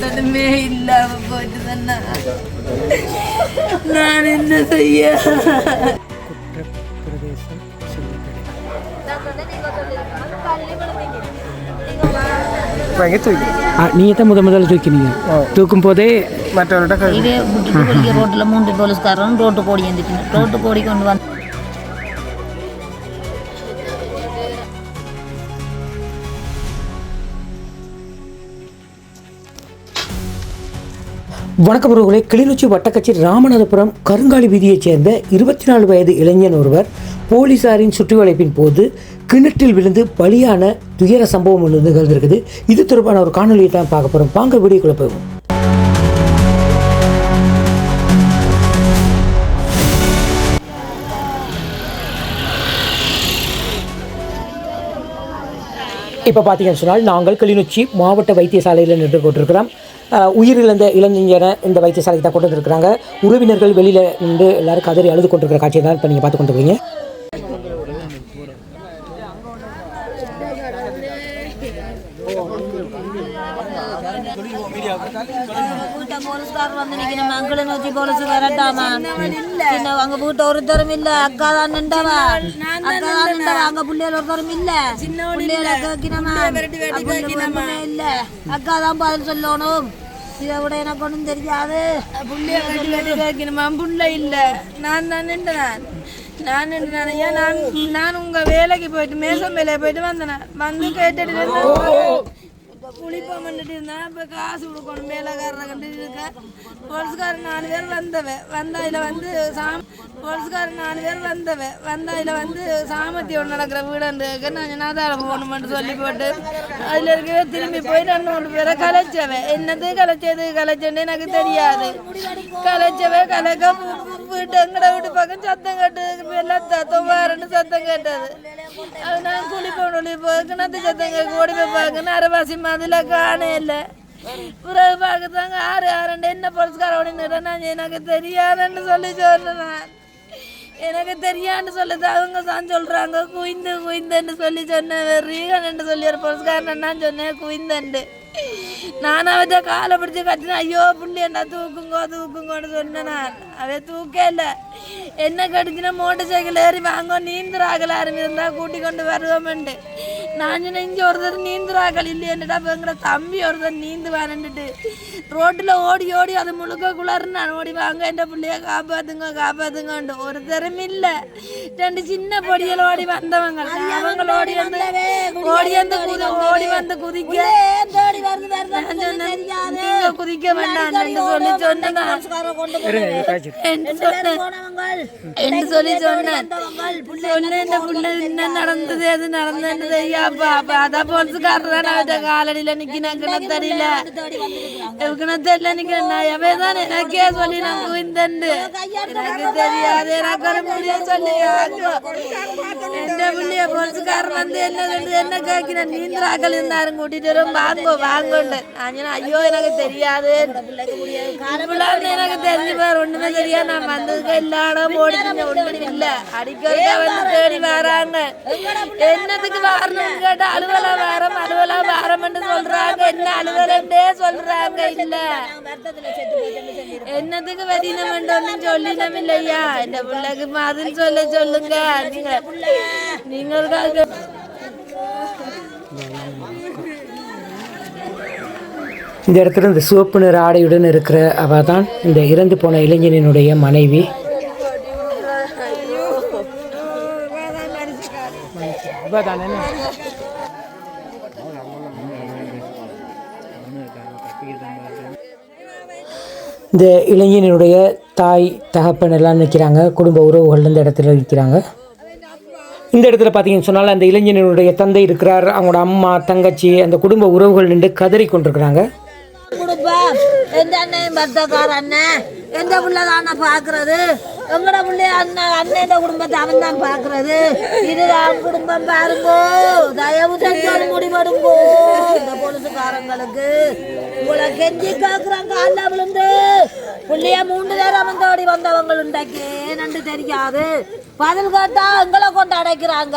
ஒருத்தனுமே இல்லாம போயிட்டு தானே நான் என்ன செய்ய பிரதேசம் நீங்கள் தான் முத முதல்ல தூக்கினீங்க தூக்கும் போதே மற்றவர்கிட்ட இதே ரோட்ல மூன்று போலீஸ்காரன் ரோட்டு கோடி எந்திக்கணும் ரோட்டு கோடி கொண்டு வந்து வணக்கம் உறவுகளை. கிளிநொச்சி வட்டக்கச்சி ராமநாதபுரம் கருங்காலி வீதியைச் சேர்ந்த இருபத்தி நாலு வயது இளைஞன் ஒருவர் போலீசாரின் சுற்றிவளைப்பின் போது கிணற்றில் விழுந்து பலியான துயர சம்பவம் ஒன்று நிகழ்ந்திருக்குது. இது தொடர்பான ஒரு காணொலியை தான் பார்க்க போகிறோம் வாங்க வீடியோக்குள்ள போவோம் இப்போ பார்த்தீங்கன்னு சொன்னால் நாங்கள் கிளிநொச்சி மாவட்ட வைத்தியசாலையில் நின்று கொண்டிருக்கிறோம். உயிரிழந்த இளைஞரை இந்த வைத்தியசாலைக்கு தான் கொண்டு வந்திருக்கிறாங்க. உறவினர்கள் வெளியில் நின்று எல்லாரும் கதறி அழுது கொண்டிருக்கிற காட்சியை தான் இப்போ நீங்கள் பார்த்து கொண்டு வந்து நிக்கணும் மங்களை நோக்கி போலீஸ் வரட்டாமா சின்ன அங்க வீட்டு ஒருத்தரும் இல்ல அக்கா தான் நின்றவா அக்கா தான் நின்றவா அங்க பிள்ளைகள் ஒருத்தரும் இல்ல பிள்ளைகளை ஒண்ணுமே இல்ல அக்கா தான் பதில் சொல்லணும் இதை விட எனக்கு ஒன்றும் தெரியாது புள்ளைய கட்டி கட்டி கேட்கணுமா புள்ள இல்ல நான் தான் நின்றேன் நான் நின்றேன் நான் நான் உங்க வேலைக்கு போயிட்டு மேசம் வேலையை போயிட்டு வந்தேன் வந்து கேட்டுட்டு குளிப்பம் வந்துட்டு இருந்தேன் இப்போ காசு கொடுக்கணும். வேலைக்காரரை கண்டுட்டு இருக்கேன் போலீஸ்காரன் நாலு பேர் வந்தவ வந்தாயில் வந்து சாம் போலீஸ்காரன் நாலு பேர் வந்தவ வந்தாயில வந்து சாமத்தியம் நடக்கிற வீடு நான் நாதாள போகணுமென்று சொல்லி போட்டு அதில் இருக்கவே திரும்பி போய் ரெண்டு மூணு பேரை கலைச்சவன் என்னது கலைச்சது? கலைச்சேன்னு எனக்கு தெரியாது. கலைச்சவன் கலக்க போயிட்டு எங்கடா வீட்டு வீட்டு பக்கம் சத்தம் கேட்டது எல்லாம் தொவ்வாருன்னு சத்தம் கேட்டது அது நான் குழி போனோம் இப்போ கிணத்து சத்தம் கேட்க ஓடி போய் பார்க்கணும் அரைவாசி மாதிரில காணே இல்லை பிறகு பார்க்கத்தாங்க ஆறு ஆறுண்டு என்ன பொலிஸ்கார ஓடின்னு நான் எனக்கு தெரியாதுன்னு சொல்லி சொல்லுறேன் எனக்கு தெரியான்னு சொல்லுது அவங்க தான் சொல்கிறாங்க குயிந்து குயிந்துன்னு சொல்லி சொன்னேன் ரீகன் சொல்லி ஒரு பொலிஸ்காரன் நான் சொன்னேன் குயிந்தண்டு நான் அவத்த காலை பிடிச்சி கட்டினேன் ஐயோ புள்ளி என்ன தூக்குங்கோ தூக்குங்கோன்னு சொன்னேன் நான் தூக்கே இல்லை என்ன கடிச்சுனா மோட்டர் சைக்கிள் ஏறி வாங்க நீந்துறாகல இருந்தா கூட்டி கொண்டு வருவோம்ண்டு நான் இங்கே ஒருத்தர் நீந்துறாக்கள் இல்லையன்னுடா இப்போ எங்கட தம்பி ஒருத்தர் நீந்து வரண்டுட்டு ரோட்டில் ஓடி ஓடி அது முழுக்க குளர்னு நான் ஓடி வாங்க என் பிள்ளைய காப்பாத்துங்க காப்பாத்துங்கண்டு ஒருத்தரும் இல்லை. ரெண்டு சின்ன பொடிகள் ஓடி வந்தவங்க அவங்க ஓடி வந்து ஓடி வந்து குதி ஓடி வந்து குதிக்க. நீங்க குதிக்க வேண்டாம்னு சொல்லி சொன்னேன். சொல்லி சொன்னேன். சொன்னேன் இந்த புள்ள என்ன நடந்தது எது நடந்தது ஐயாப்பா அப்ப அதான் போலீஸ்காரர் தான் அவட்ட காலடியில நிக்கிறேன் கிணத்தடியில கிணத்தடியில நிக்கிறேன் நான் எவே தான் எனக்கே சொல்லி நான் குவிந்தண்டு எனக்கு தெரியாது எனக்கு ஒரு முடிய சொல்லி எந்த புள்ளிய போலீஸ்காரன் வந்து என்ன சொல்லுது என்ன கேட்கிறேன் நீந்திராக்கள் இருந்தாரும் கூட்டிட்டு வரும் வாங்கோ வாங்கோண்டு நான் சொன்னேன், ஐயோ எனக்கு தெரியாது இவ்வளவு எனக்கு தெரிஞ்சு பேர் ஒண்ணுமே தெரியாது நான் வந்ததுக்கு எல்லா வரணும்னு கேட்டா அலுவலா வாரம் அலுவலா வாரம்னு சொல்றாங்க. என்ன அலுவலண்டே சொல்றாங்க. இல்ல. என்னத்துக்கு வதினம் வேண்டும்னு சொல்லினம் இல்லையா இந்த பிள்ளைக்கு பதில் சொல்ல சொல்லுங்க. நீங்க நீங்க ஒரு இந்த இடத்துல இந்த சிவப்பு நிற ஆடையுடன் இருக்கிற அவ தான் இந்த இறந்து போன இளைஞனினுடைய மனைவி. இந்த இளைஞனுடைய தாய் தகப்பன் எல்லாம் நிற்கிறாங்க. குடும்ப உறவுகள் இந்த இடத்துல நிற்கிறாங்க இந்த இடத்துல பார்த்தீங்கன்னு சொன்னால் அந்த இளைஞனுடைய தந்தை இருக்கிறார். அவங்களோட அம்மா தங்கச்சி அந்த குடும்ப உறவுகள் நின்று கதறி கொண்டிருக்கிறாங்க. குடும்பம். எந்த அண்ணையும் பர்த்தக்கார அண்ணன் எந்த புள்ள பாக்குறது எங்கட பிள்ளைய அண்ணன் அண்ணன் குடும்பத்தை அவன் தான் பாக்குறது இதுதான் குடும்பம் பாருங்கோ. தயவு செஞ்சு முடிவெடுங்கோ. இந்த போலீஸுக்காரங்களுக்கு உங்களை கெஞ்சி கேக்குறாங்க அல்ல விழுந்து. பிள்ளைய மூன்று நேரம் வந்து ஓடி வந்தவங்க உண்டாக்கி நண்டு தெரியாது. பதில் கேட்டா எங்களை கொண்டு அடைக்கிறாங்க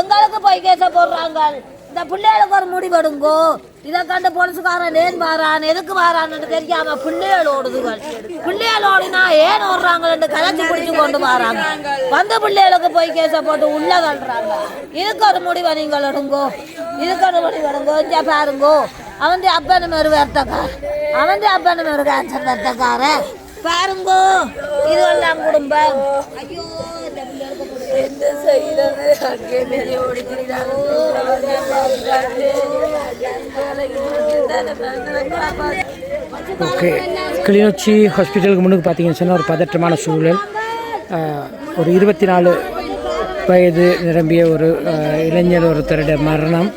எங்களுக்கு போய் கேச போடுறாங்க இந்த பிள்ளைகளுக்கு ஒரு முடிவெடுங்கோ இதை கண்டு போலீஸ்காரன் ஏன் வாரான்? எதுக்கு வாரான்னு தெரியாம பிள்ளைகள் ஓடுதுகள். பிள்ளைகள் ஓடினா ஏன் ஓடுறாங்கன்னு கலைச்சி பிடிச்சு கொண்டு வராங்க. வந்த பிள்ளைகளுக்கு போய் கேஸை போட்டு உள்ள தள்ளுறாங்க இதுக்கு ஒரு முடிவை நீங்கள் எடுங்கோ. இதுக்கு ஒரு முடிவு எடுங்கோ. இங்கே பாருங்கோ. அவன் அப்பனும் ஒரு வேர்த்தக்கார் அவன் அப்பனும் ஒரு கேன்சர் வருத்தக்காரன். பாருங்கோ. இது எல்லாம் குடும்பம். ஐயோ ஓகே கிளிநொச்சி ஹாஸ்பிட்டலுக்கு முன்னுக்கு பார்த்தீங்கன்னு சொன்னால் ஒரு பதற்றமான சூழல். ஒரு இருபத்தி நாலு வயது நிரம்பிய ஒரு இளைஞர் ஒருத்தருடைய மரணம்.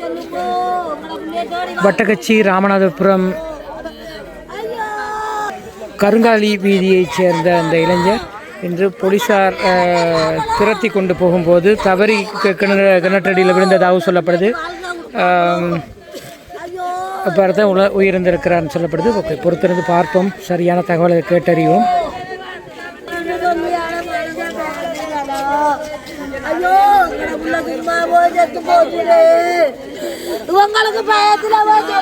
வட்டக்கச்சி ராமநாதபுரம் கருங்காலி வீதியைச் சேர்ந்த அந்த இளைஞர் இன்று போலீசார் துரத்தி கொண்டு போகும்போது தவறி கி- கிணறு கிணற்றடியில் விழுந்ததாக சொல்லப்படுது. தான் உல உயிரிழந்திருக்கிறார்னு சொல்லப்படுது. ஓகே பொறுத்திருந்து பார்ப்போம். சரியான தகவலை கேட்டறிவோம். உங்களுக்கு பயத்துல போய்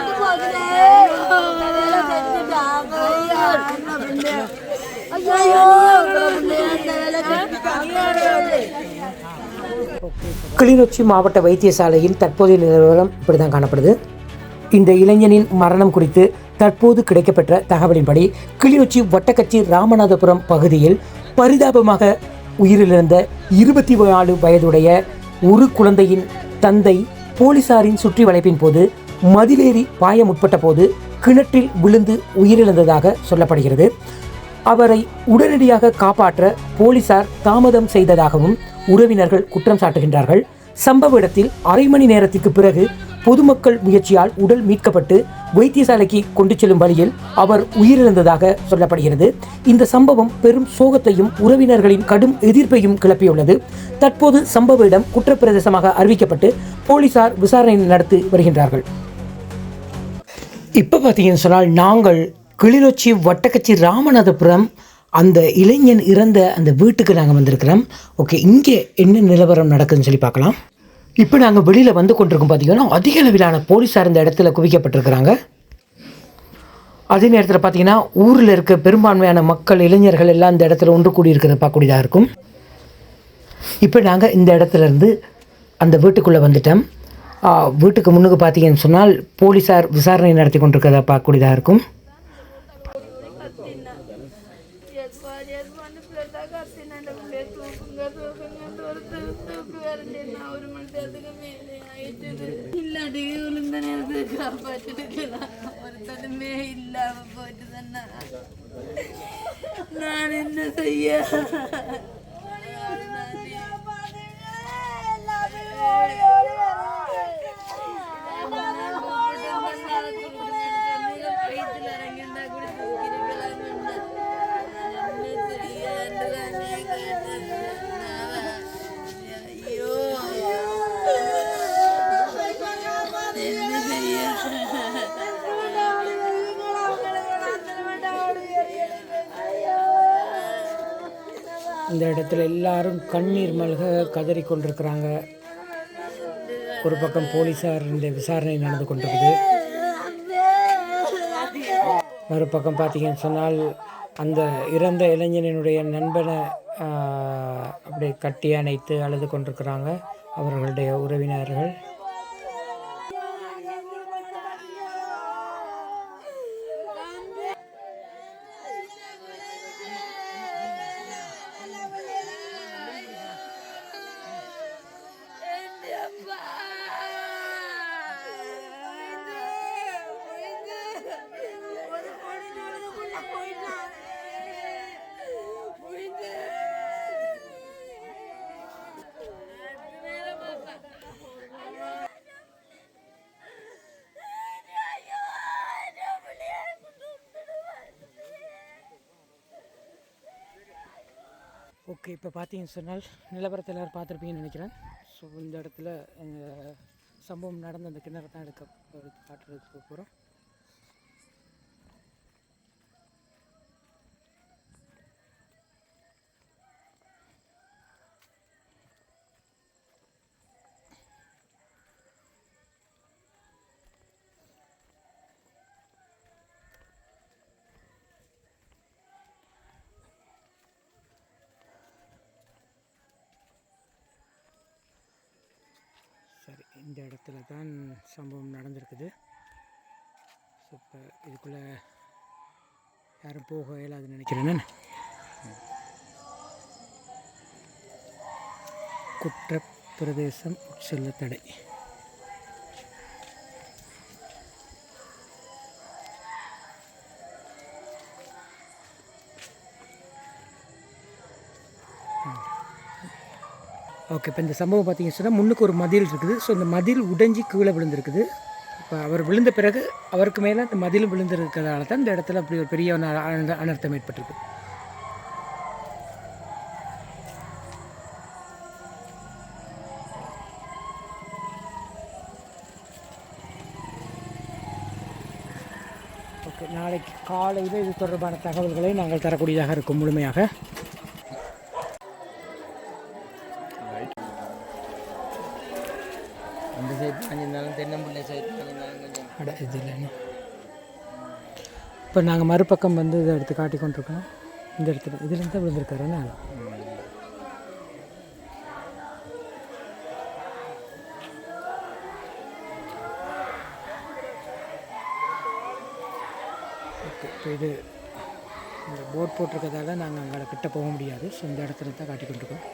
கிளிநொச்சி மாவட்ட வைத்தியசாலையின் தற்போதைய நிலவரம் இப்படிதான் காணப்படுது. இந்த இளைஞனின் மரணம் குறித்து தற்போது கிடைக்கப்பெற்ற தகவலின்படி கிளிநொச்சி வட்டக்கச்சி ராமநாதபுரம் பகுதியில் பரிதாபமாக உயிரிழந்த இருபத்தி நாலு வயதுடைய ஒரு குழந்தையின் தந்தை போலீசாரின் சுற்றி வளைப்பின் போது மதிலேறி பாய முற்பட்ட போது கிணற்றில் விழுந்து உயிரிழந்ததாக சொல்லப்படுகிறது. அவரை உடனடியாக காப்பாற்ற போலீசார் தாமதம் செய்ததாகவும் உறவினர்கள் குற்றம் சாட்டுகின்றார்கள். சம்பவ இடத்தில் அரை மணி நேரத்திற்கு பிறகு பொதுமக்கள் முயற்சியால் உடல் மீட்கப்பட்டு வைத்தியசாலைக்கு கொண்டு செல்லும் வழியில் அவர் உயிரிழந்ததாக சொல்லப்படுகிறது. இந்த சம்பவம் பெரும் சோகத்தையும் உறவினர்களின் கடும் எதிர்ப்பையும் கிளப்பியுள்ளது. தற்போது சம்பவ இடம் குற்றப்பிரதேசமாக அறிவிக்கப்பட்டு போலீசார் விசாரணை நடத்தி வருகின்றார்கள். இப்போ பார்த்தீங்கன்னு சொன்னால் நாங்கள் கிளிநொச்சி வட்டக்கச்சி ராமநாதபுரம் அந்த இளைஞன் இறந்த அந்த வீட்டுக்கு நாங்கள் வந்திருக்கிறோம். ஓகே இங்கே என்ன நிலவரம் நடக்குதுன்னு சொல்லி பார்க்கலாம். இப்போ நாங்கள் வெளியில் வந்து கொண்டிருக்கோம் பார்த்தீங்கன்னா அதிக அளவிலான போலீஸார் இந்த இடத்துல குவிக்கப்பட்டிருக்கிறாங்க. அதே நேரத்தில் பார்த்தீங்கன்னா ஊரில் இருக்க பெரும்பான்மையான மக்கள் இளைஞர்கள் எல்லாம் இந்த இடத்துல ஒன்று கூடியிருக்கிறத பார்க்கக்கூடியதாக இருக்கும். இப்போ நாங்கள் இந்த இடத்துல இருந்து அந்த வீட்டுக்குள்ளே வந்துட்டோம். வீட்டுக்கு முன்னுக்கு பார்த்தீங்கன்னு சொன்னால் போலீஸார் விசாரணை நடத்தி கொண்டிருக்கிறத பார்க்கக்கூடியதாக இருக்கும் இல்லாட்டி விழுந்த நேரத்துக்கு காப்பாற்றிருக்கலாம் ஒருத்தனுமே இல்லாம போயிட்டு தானே நான் என்ன செய்ய? இந்த இடத்துல எல்லாரும் கண்ணீர் மல்க கதறி கொண்டிருக்கிறாங்க. ஒரு பக்கம் போலீஸார் இந்த விசாரணை நடந்து கொண்டிருக்குது. மறுபக்கம் பார்த்தீங்கன்னு சொன்னால் அந்த இறந்த இளைஞனினுடைய நண்பனை அப்படியே கட்டி அணைத்து அழுது கொண்டிருக்கிறாங்க அவர்களுடைய உறவினர்கள். ஓகே இப்போ பார்த்தீங்கன்னு சொன்னால் நிலவரத்தை எல்லோரும் பார்த்துருப்பீங்கன்னு நினைக்கிறேன். ஸோ இந்த இடத்துல சம்பவம் நடந்த அந்த கிணறு தான் எடுக்க காட்டுறதுக்கு போகிறோம் இந்த இடத்துல தான் சம்பவம் நடந்திருக்குது. ஸோ இப்போ இதுக்குள்ளே யாரும் போக இயலாதுன்னு நினைக்கிறேன்னு குற்ற பிரதேசம் செல்ல தடை. ஓகே இப்போ இந்த சம்பவம் பார்த்தீங்கன்னு சொன்னால் முன்னுக்கு ஒரு மதில் இருக்குது. ஸோ இந்த மதில் உடைஞ்சி கீழே விழுந்திருக்குது. இப்போ அவர் விழுந்த பிறகு அவருக்கு மேலே அந்த மதிலும் விழுந்திருக்கிறதால தான் இந்த இடத்துல அப்படி ஒரு பெரிய ஒரு அன- அனர்த்தம் ஏற்பட்டிருக்கு. ஓகே நாளைக்கு காலையில் இது தொடர்பான தகவல்களை நாங்கள் தரக்கூடியதாக இருக்கும் முழுமையாக அந்த சைடு வாங்கியிருந்தாலும் தென்னம்பிள்ளை சைடு அட இது இல்லைன்னு இப்போ நாங்கள் மறுபக்கம் வந்து இதை எடுத்து காட்டி கொண்டிருக்கோம். இந்த இடத்துல இதுலேருந்து தான் விழுந்திருக்காருன்னு இப்போ இது இந்த போட் போட்டிருக்கதால நாங்கள் அங்கே கிட்ட போக முடியாது. ஸோ இந்த இடத்துல தான் காட்டி கொண்டிருக்கோம்.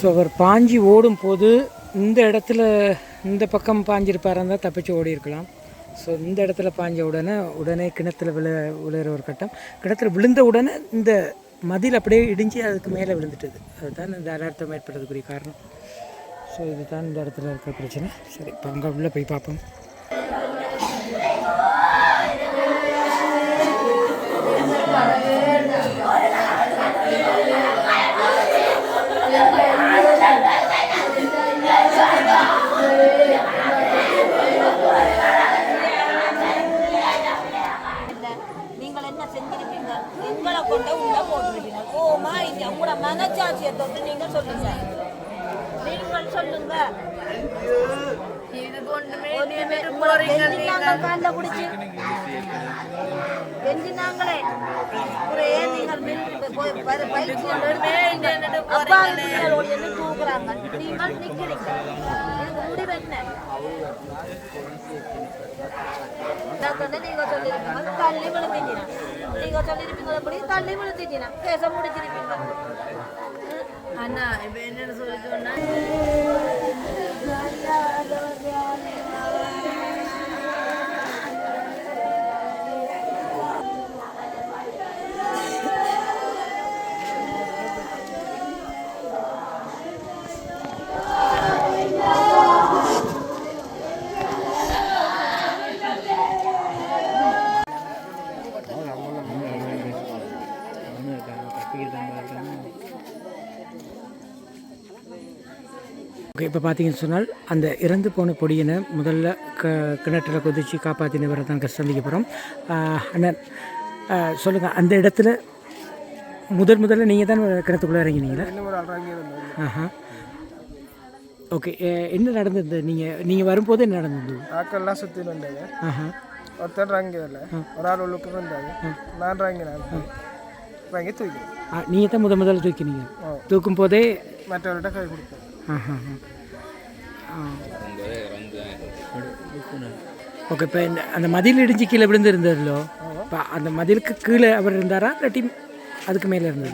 ஸோ அவர் பாஞ்சி ஓடும் போது இந்த இடத்துல இந்த பக்கம் பாஞ்சிருப்பாரா இருந்தால் தப்பிச்சு ஓடி இருக்கலாம் ஸோ இந்த இடத்துல பாஞ்ச உடனே உடனே கிணத்துல விழ விழுகிற ஒரு கட்டம். கிணத்துல விழுந்த உடனே இந்த மதில் அப்படியே இடிஞ்சு அதுக்கு மேலே விழுந்துட்டது. அதுதான் இந்த அனர்த்தம் ஏற்படுறதுக்குரிய காரணம். ஸோ இதுதான் இந்த இடத்துல இருக்கிற பிரச்சனை. சரி இப்போ அங்கே உள்ளே போய் பார்ப்போம். மனச்சாட்சியை தொட்டு நீங்க சொல்லுங்க. நீங்கள் சொல்லுங்க. இது கெஞ்சினாங்க காலில் பிடிச்சி கெஞ்சினாங்களே ஒரு ஏன் நீங்கள் பயிற்சி அப்பா என்ன தூக்குறாங்க. நீங்கள் நிக்கிறீங்க. இதுக்கு முடிவு என்ன? டாக்டர் நீங்க சொல்லிருப்பீங்க தள்ளி விழுந்துட்டீங்க நீங்க சொல்லிருப்பீங்க அப்படி தள்ளி விழுந்துட்டீங்க கேச முடிச்சிருப்பீங்க அண்ணா இப்ப என்னன்னு சொல்லி சொன்னா இப்போ பார்த்தீங்கன்னு சொன்னால் அந்த இறந்து போன பொடியனை முதல்ல க கிணற்றில் குதித்து காப்பாற்றினவரை தான் சந்திக்க போகிறோம் அண்ணன் சொல்லுங்கள் அந்த இடத்துல முதல் முதல்ல நீங்கள் தான் கிணத்துக்குள்ளே இறங்கினீங்களா? ஆஹா. ஓகே என்ன நடந்தது? நீங்கள் நீங்கள் வரும்போது என்ன நடந்தது? ஆக்கள்லாம் சுற்றி வந்தாங்க. ஆஹா. ஒருத்தர் இல்லை. ஒரு ஆள் உள்ளுக்கு வந்தாங்க நான் ரங்கினேன் வாங்கி தூக்கி நீங்கள் தான் முத முதல்ல தூக்கினீங்க. தூக்கும் போதே மற்றவர்கிட்ட கை கொடுத்தேன். ஆஹா. ஓகே இப்போ அந்த மதில் இடிஞ்சு கீழே விழுந்து இருந்ததுலோ இப்போ அந்த மதிலுக்கு கீழே அவர் இருந்தாரா இல்லாட்டி அதுக்கு மேலே இருந்தது?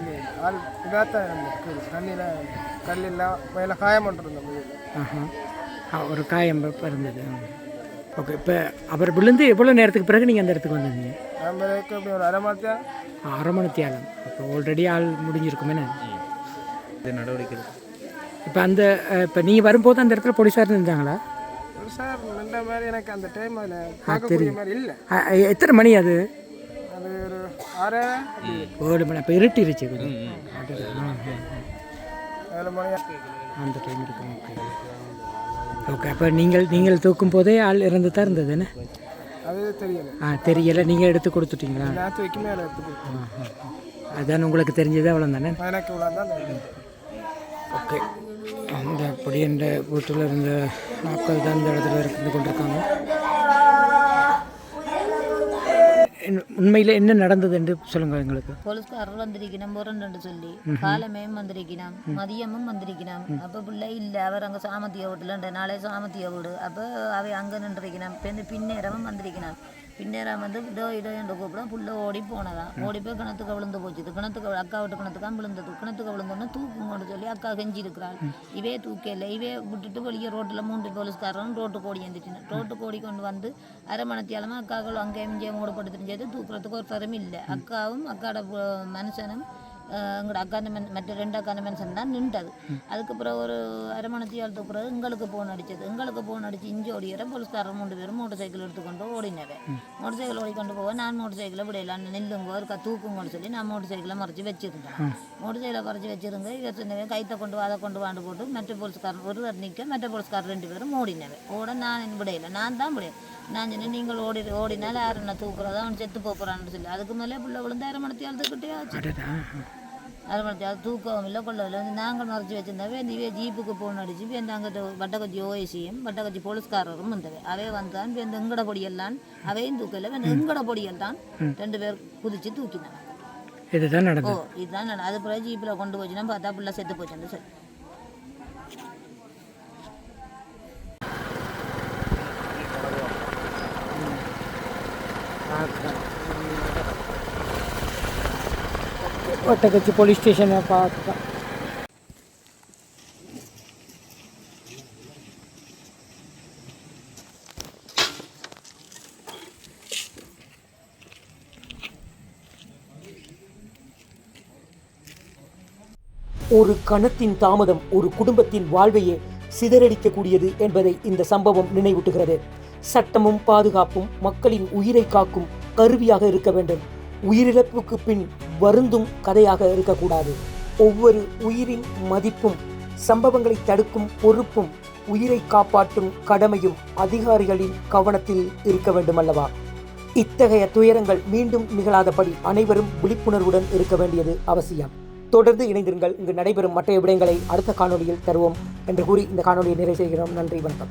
கண்ணில் கல்லெல்லாம் மேலே காயம் ஆஹா. ஆ, ஒரு காயம் இப்ப இருந்தது. ஓகே இப்போ அவர் விழுந்து எவ்வளோ நேரத்துக்கு பிறகு நீங்கள் அந்த இடத்துக்கு அப்படி ஒரு அரை மாதத்தியா அரை மணி தியாலம் அப்போ ஆல்ரெடி ஆள் முடிஞ்சிருக்குமே இது நடவடிக்கை இப்போ அந்த இப்போ நீங்கள் வரும்போது அந்த இடத்துல போலீஸார் இருந்தாங்களா? சார் நின்ற மாதிரி எனக்கு அந்த டைம் அதில் பார்க்கக்கூடிய மாதிரி இல்லை. எத்தனை மணி அது? அது ஒரு அரை ஏழு மணி அப்போ இருட்டிருச்சு. ஏழு மணி அந்த டைம் இருக்கும் ஓகே. ஓகே அப்போ நீங்கள் நீங்கள் தூக்கும் போதே ஆள் இறந்து தான் இருந்தது என்ன? அது தெரியல. ஆ தெரியலை. நீங்கள் எடுத்து கொடுத்துட்டீங்களா? நான் தூக்கி மேலே எடுத்து. அதான் உங்களுக்கு தெரிஞ்சது அவ்வளோ தானே எனக்கு இவ்வளோ தான் தெரியும். ஓகே. அந்த அப்படி என்ற வீட்டில் இருந்த நாட்கள் தான் இந்த இடத்துல இருந்து கொண்டிருக்காங்க. உண்மையில் என்ன நடந்தது என்று சொல்லுங்க எங்களுக்கு. போலீஸ்காரர் வந்திருக்கணும் முரண்டு சொல்லி. காலமேயும் வந்திருக்கணும் மதியமும் வந்திருக்கணும். அப்போ பிள்ளை இல்லை அவர் அங்கே சாமத்திய வீட்டில் நாளே சாமத்திய வீடு. அப்போ அவை அங்கே நின்றிருக்கணும் பின்னேரமும் வந்திருக்கணும். பின்னேரம் வந்து இதோ இதோ என்று கூப்பிட புள்ள ஓடி போனதான் ஓடி போய் கிணத்துக்கு விழுந்து போச்சுது கிணத்துக்கு அக்கா விட்டு கிணத்துக்காக விழுந்தது கிணத்துக்கு விழுந்தோடனே தூக்குங்கன்னு சொல்லி அக்கா கெஞ்சி இருக்கிறாள் இவே தூக்கல இவே விட்டுட்டு வெளியே ரோட்டில் மூன்று போலீஸ்காரரும் ரோட்டு கோடி வந்துட்டு ரோட்டு கோடி கொண்டு வந்து அரை மணத்தியாலமாக அக்காக்கள் அங்கேயும் இங்கேயும் மூடப்பட்டு தெரிஞ்சது தூக்குறதுக்கு ஒரு தரம் இல்லை அக்காவும் அக்காவோட பு- மனுஷனும் எங்களோட அக்காந்த மன் மற்ற ரெண்டு அக்காந்த மனுஷன் தான் நின்றது. அதுக்கப்புறம் ஒரு அரை மணத்தியாலத்துக்கு பிறகு எங்களுக்கு போன் அடிச்சது. எங்களுக்கு போன் அடிச்சு இஞ்சி ஓடிக்கிற போலீஸ்காரர் மூன்று பேரும் மோட்டர் சைக்கிள் எடுத்துக்கொண்டு ஓடினவே மோட்டர் சைக்கிள் ஓடிக்கொண்டு போக நான் மோட்டர் சைக்கிளை விடையில. நில்லுங்க ஒரு க- தூக்குங்கன்னு சொல்லி நான் மோட்டர் சைக்கிளை மறைச்சி வச்சிருந்தேன். மோட்டர் சைக்கிளை மறைச்சி வச்சிருங்க இவர் சொன்னவே கைத்தை கொண்டு அதை கொண்டு வாண்டு போட்டு மற்ற போலீஸ்காரன் ஒருவர் நிற்க மற்ற போலீஸ்காரர் ரெண்டு பேரும் ஓடினவே ஓட நான் விடையில. நான் தான் விடையில. நான் சொன்னேன் நீங்கள் ஓடி ஓடினால யார் என்ன தூக்குறதா? அவன் செத்து போகிறான்னு சொல்லி. அதுக்கு மேலே பிள்ளை விழுந்து அரை மணத்தியாலத்துக்கிட்டே ஆச்சு. அடடா. அரை மணத்தியால் தூக்கவும் இல்லை கொள்ளவில்லை வந்து நாங்கள் மறைச்சி வச்சிருந்தவே இவே ஜீப்புக்கு போன் அடிச்சு இந்த அங்கிட்ட வட்டக்கச்சி ஓஎசியும் வட்டக்கச்சி போலீஸ்காரரும் வந்தவை. அவே வந்தான் இந்த எங்கட பொடியெல்லாம் அவையும் தூக்கல இந்த எங்கட பொடியல் தான் ரெண்டு பேர் குதிச்சு தூக்கினாங்க. இதுதான் ஓ நடந்தது இதுதான் நட- அது பிறகு ஜீப்பில் கொண்டு போச்சுன்னா பார்த்தா பிள்ளை செத்து போச்சுன்னு சொல்லி. ஒட்டக்கச்சி போலீஸ் ஸ்டேஷனை பார்த்தேன் ஒரு கணத்தின் தாமதம் ஒரு குடும்பத்தின் வாழ்வையே சிதறடிக்கக்கூடியது என்பதை இந்த சம்பவம் நினைவூட்டுகிறது. சட்டமும் பாதுகாப்பும் மக்களின் உயிரை காக்கும் கருவியாக இருக்க வேண்டும். உயிரிழப்புக்கு பின் வருந்தும் கதையாக இருக்கக்கூடாது. ஒவ்வொரு உயிரின் மதிப்பும் சம்பவங்களை தடுக்கும் பொறுப்பும் உயிரை காப்பாற்றும் கடமையும் அதிகாரிகளின் கவனத்தில் இருக்க வேண்டுமல்லவா? இத்தகைய துயரங்கள் மீண்டும் நிகழாதபடி அனைவரும் விழிப்புணர்வுடன் இருக்க வேண்டியது அவசியம். தொடர்ந்து இணைந்திருங்கள். இங்கு நடைபெறும் மற்ற விடயங்களை அடுத்த காணொலியில் தருவோம் என்று கூறி இந்த காணொலியை நிறைவு செய்கிறோம். நன்றி வணக்கம்.